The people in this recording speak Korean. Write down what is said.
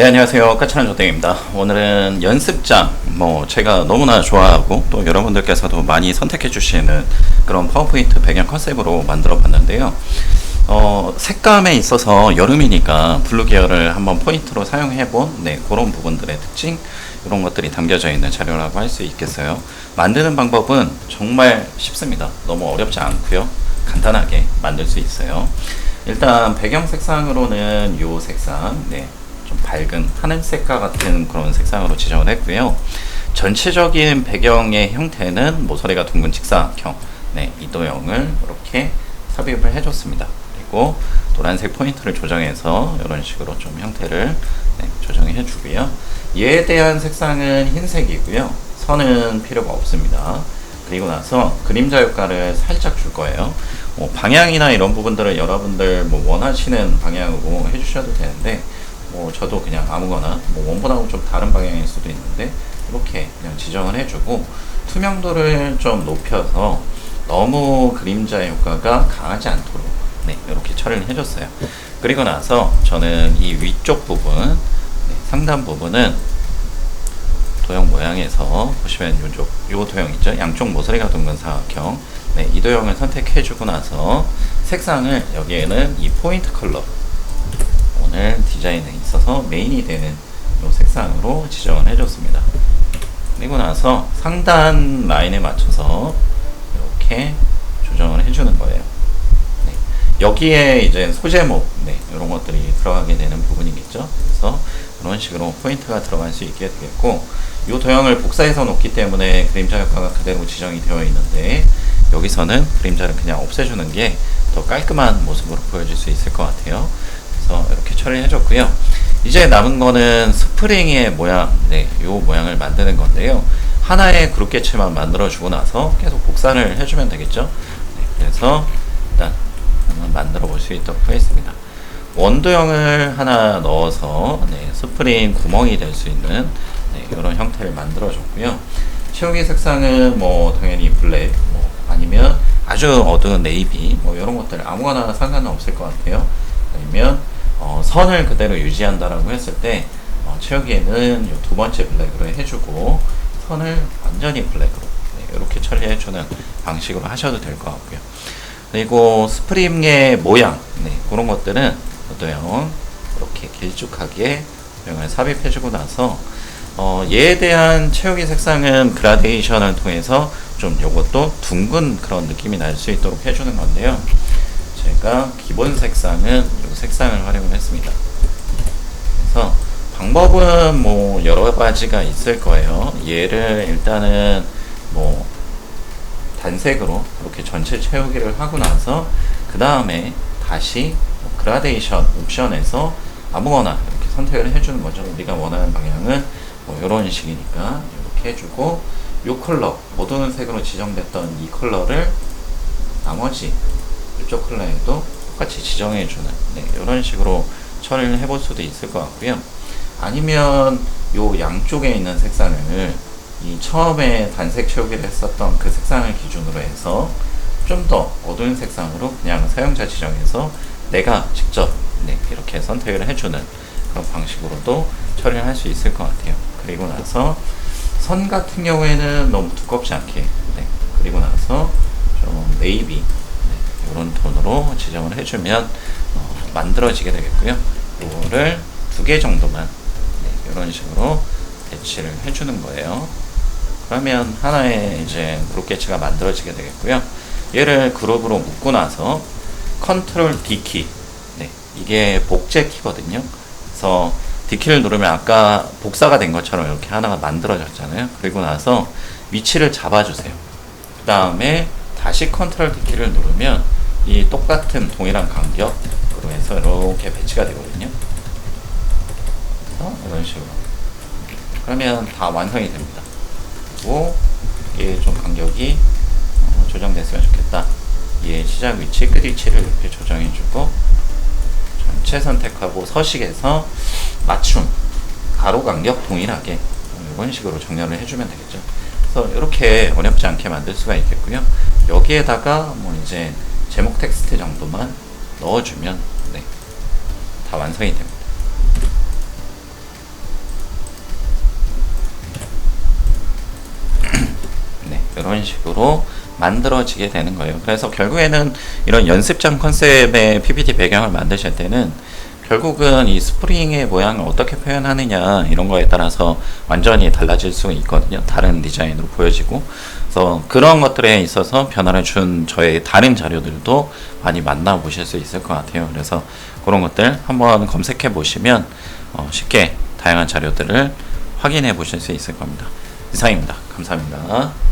네 안녕하세요. 까칠한 조땡입니다. 오늘은 연습장 뭐 제가 너무나 좋아하고 또 여러분들께서도 많이 선택해 주시는 그런 파워포인트 배경 컨셉으로 만들어 봤는데요. 어, 색감에 있어서 여름이니까 블루 계열을 한번 포인트로 사용해 본 네, 그런 부분들의 특징 이런 것들이 담겨져 있는 자료라고 할 수 있겠어요. 만드는 방법은 정말 쉽습니다. 너무 어렵지 않고요. 간단하게 만들 수 있어요. 일단 배경 색상으로는 이 색상 네, 좀 밝은 하늘색과 같은 그런 색상으로 지정을 했고요. 전체적인 배경의 형태는 모서리가 둥근 직사각형, 네, 이도형을 이렇게 삽입을 해줬습니다. 그리고 노란색 포인트를 조정해서 이런 식으로 좀 형태를 네, 조정해 주고요. 얘에 대한 색상은 흰색이고요. 선은 필요가 없습니다. 그리고 나서 그림자 효과를 살짝 줄 거예요. 뭐 방향이나 이런 부분들을 여러분들 뭐 원하시는 방향으로 해주셔도 되는데 뭐 저도 그냥 아무거나 뭐 원본하고 좀 다른 방향일 수도 있는데 이렇게 그냥 지정을 해주고 투명도를 좀 높여서 너무 그림자 효과가 강하지 않도록 네, 이렇게 처리를 해줬어요. 그리고 나서 저는 이 위쪽 부분 네, 상단 부분은 도형 모양에서 보시면 이쪽 요 도형 있죠? 양쪽 모서리가 둥근 사각형 네, 이 도형을 선택해주고 나서 색상을 여기에는 이 포인트 컬러 오늘 디자인에 있어서 메인이 되는 이 색상으로 지정을 해줬습니다. 그리고 나서 상단 라인에 맞춰서 이렇게 조정을 해주는 거예요. 네. 여기에 이제 소제목 네, 이런 것들이 들어가게 되는 부분이겠죠. 그래서 이런 식으로 포인트가 들어갈 수 있게 되겠고 이 도형을 복사해서 놓기 때문에 그림자 효과가 그대로 지정이 되어 있는데 여기서는 그림자를 그냥 없애주는 게 더 깔끔한 모습으로 보여질 수 있을 것 같아요. 그래서 이렇게 처리해 줬고요. 이제 남은 거는 스프링의 모양, 네, 요 모양을 만드는 건데요. 하나의 그룹 개체만 만들어 주고 나서 계속 복사를 해주면 되겠죠. 네, 그래서 일단 한번 만들어 볼 수 있도록 하겠습니다. 원도형을 하나 넣어서 네, 스프링 구멍이 될 수 있는 네, 이런 형태를 만들어 줬고요. 채우기 색상은 뭐 당연히 블랙, 뭐 아니면 아주 어두운 네이비, 뭐 이런 것들 아무거나 상관은 없을 것 같아요. 아니면 어, 선을 그대로 유지한다라고 했을 때 어, 채우기에는 이두 번째 블랙으로 해주고 선을 완전히 블랙으로 네, 이렇게 처리해주는 방식으로 하셔도 될 것 같고요. 그리고 스프링의 모양 네, 그런 것들은 어떠요 이렇게 길쭉하게 모양을 삽입해주고 나서 어, 얘에 대한 채우기 색상은 그라데이션을 통해서 좀 요것도 둥근 그런 느낌이 날 수 있도록 해주는 건데요. 제가 기본 색상은 이 색상을 활용을 했습니다. 그래서 방법은 뭐 여러 가지가 있을 거예요. 얘를 일단은 뭐 단색으로 이렇게 전체 채우기를 하고 나서 그 다음에 다시 뭐 그라데이션 옵션에서 아무거나 이렇게 선택을 해주는 거죠. 우리가 원하는 방향은 뭐 이런 식이니까 이렇게 해주고 이 컬러 어두운 색으로 지정됐던 이 컬러를 나머지 이쪽 컬러에도 똑같이 지정해주는 네, 이런 식으로 처리를 해볼 수도 있을 것 같고요. 아니면 요 양쪽에 있는 색상을 이 처음에 단색 채우기를 했었던 그 색상을 기준으로 해서 좀 더 어두운 색상으로 그냥 사용자 지정해서 내가 직접 네, 이렇게 선택을 해주는 그런 방식으로도 처리를 할 수 있을 것 같아요. 그리고 나서 선 같은 경우에는 너무 두껍지 않게 네, 그리고 나서 좀 네이비 네, 톤으로 지정을 해주면 어, 만들어지게 되겠고요. 이거를 두 개 정도만 네, 이런 식으로 배치를 해주는 거예요. 그러면 하나의 이제 그룹 개체가 만들어지게 되겠고요. 얘를 그룹으로 묶고 나서 컨트롤 D키 네, 이게 복제 키거든요. 그래서 D키를 누르면 아까 복사가 된 것처럼 이렇게 하나가 만들어졌잖아요. 그리고 나서 위치를 잡아주세요. 그 다음에 다시 컨트롤 D키를 누르면 이 똑같은 동일한 간격으로 해서 이렇게 배치가 되거든요. 그래서 이런 식으로. 그러면 다 완성이 됩니다. 그리고 이게 좀 간격이 어, 조정됐으면 좋겠다. 얘 시작 위치, 끝 위치를 이렇게 조정해주고 전체 선택하고 서식에서 맞춤, 가로 간격 동일하게 이런 식으로 정렬을 해주면 되겠죠. 그래서 이렇게 어렵지 않게 만들 수가 있겠고요. 여기에다가 뭐 이제 제목 텍스트 정도만 넣어주면 네, 다 완성이 됩니다. 네, 이런 식으로 만들어지게 되는 거예요. 그래서 결국에는 이런 연습장 컨셉의 PPT 배경을 만드실 때는 결국은 이 스프링의 모양을 어떻게 표현하느냐 이런 거에 따라서 완전히 달라질 수 있거든요. 다른 디자인으로 보여지고. 그래서 그런 것들에 있어서 변화를 준 저의 다른 자료들도 많이 만나보실 수 있을 것 같아요. 그래서 그런 것들 한번 검색해 보시면 어, 쉽게 다양한 자료들을 확인해 보실 수 있을 겁니다. 이상입니다. 감사합니다.